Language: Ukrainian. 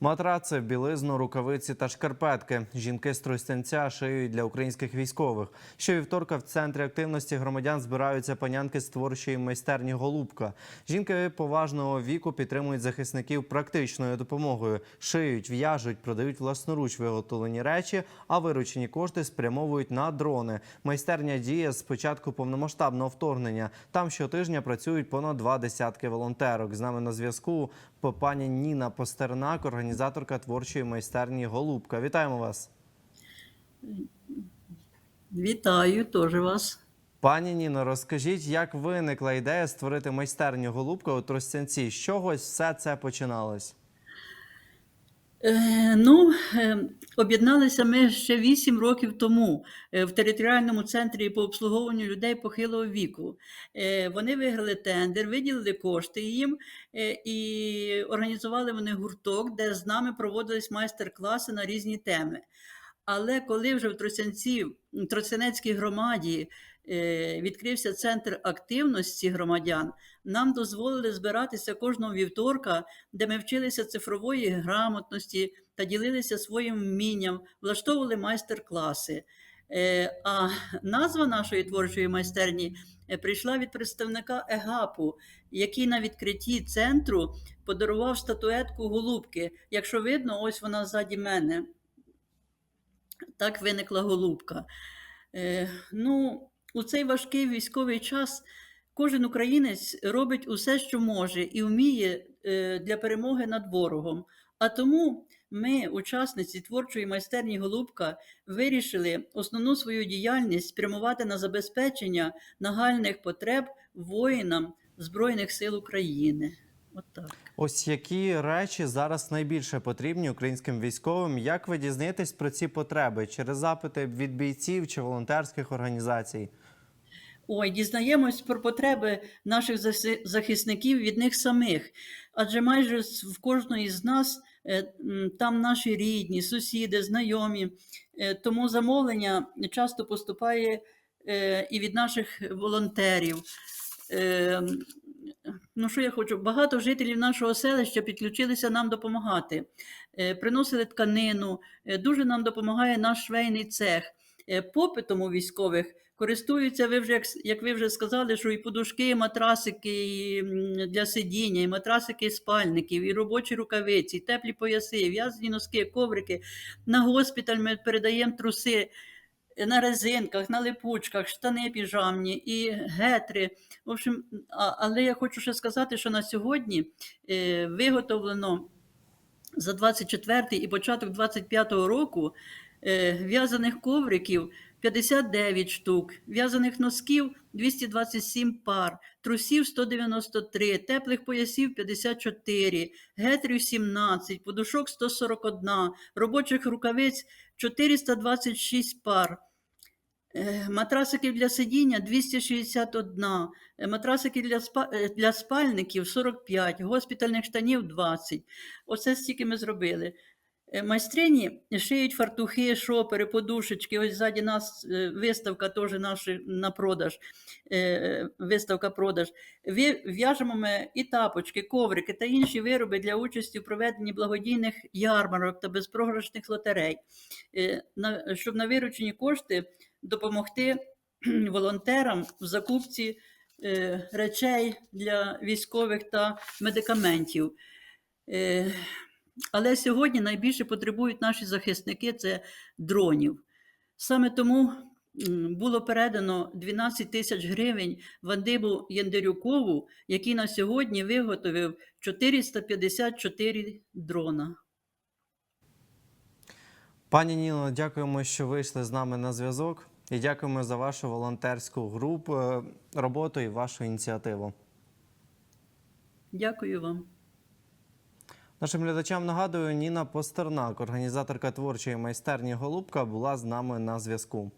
Матраци, білизну, рукавиці та шкарпетки. Жінки з Тростянця шиють для українських військових. Щовівторка в центрі активності громадян збираються панянки з творчої майстерні Голубка. Жінки поважного віку підтримують захисників практичною допомогою. Шиють, в'яжуть, продають власноруч виготовлені речі, а виручені кошти спрямовують на дрони. Майстерня діє з початку повномасштабного вторгнення. Там щотижня працюють понад два десятки волонтерок. З нами на зв'язку пані Ніна Постернак, організаторка творчої майстерні Голубка. Вітаємо вас. Вітаю теж вас. Пані Ніно, розкажіть, як виникла ідея створити майстерню Голубка у Тростянці? З чогось все це починалось? Е, ну, е, об'єдналися ми ще 8 років тому е, в територіальному центрі по обслуговуванню людей похилого віку. Вони виграли тендер, виділили кошти їм і організували вони гурток, де з нами проводились майстер-класи на різні теми. Але коли вже в Тростянці, Тростянецькій громаді е, відкрився центр активності громадян, нам дозволили збиратися кожного вівторка, де ми вчилися цифрової грамотності та ділилися своїм вмінням, влаштовували майстер-класи. Е, А назва нашої творчої майстерні е, прийшла від представника ЕГАПу, який на відкритті центру подарував статуетку голубки. Якщо видно, ось вона ззаді мене. Так виникла голубка. Е, ну, у цей важкий військовий час кожен українець робить усе, що може, і вміє е, для перемоги над ворогом. А тому ми, учасниці творчої майстерні Голубка, вирішили основну свою діяльність спрямувати на забезпечення нагальних потреб воїнам Збройних сил України. От так. Ось які речі зараз найбільше потрібні українським військовим? Як ви дізнаєтесь про ці потреби через запити від бійців чи волонтерських організацій? Ой, дізнаємось про потреби наших захисників від них самих. Адже майже в кожної з нас е, там наші рідні, сусіди, знайомі. Е, Тому замовлення часто поступає е, і від наших волонтерів. Ну, що я хочу? Багато жителів нашого селища підключилися нам допомагати, Е, приносили тканину. Е, Дуже нам допомагає наш швейний цех. Е, Попитом у військових користуються, ви вже, як, як ви вже сказали, що і подушки, і матрасики і, для сидіння, і матрасики спальників, і робочі рукавиці, і теплі пояси, і в'язані носки, коврики. На госпіталь ми передаємо труси на резинках, на липучках, штани піжамні і гетри. В общем, але я хочу ще сказати, що на сьогодні е, виготовлено за 24 і початок 25-го року е, в'язаних ковриків 59 штук, в'язаних носків 227 пар, трусів 193, теплих поясів 54, гетрів 17, подушок 141, робочих рукавиць 426 пар. Е, Матрасиків для сидіння 261, е, матрасики для, е, для спальників 45, госпітальних штанів 20. Оце стільки ми зробили. Е, Майстрині шиють фартухи, шопери, подушечки. Ось ззаді нас е, виставка теж наша на продаж. е, Виставка продаж. В'яжемо ми і тапочки, коврики та інші вироби для участі в проведенні благодійних ярмарок та безпрограшних лотерей, Е, щоб на виручені кошти допомогти волонтерам в закупці е, речей для військових та медикаментів. Е, але сьогодні найбільше потребують наші захисники це дронів. Саме тому було передано 12 тисяч гривень Вандибу Єндерюкову, який на сьогодні виготовив 454 дрона. Пані Ніно, дякуємо, що вийшли з нами на зв'язок. І дякуємо за вашу волонтерську групу, е, роботу і вашу ініціативу. Дякую вам. Нашим глядачам нагадую, Ніна Постернак, організаторка творчої майстерні Голубка, була з нами на зв'язку.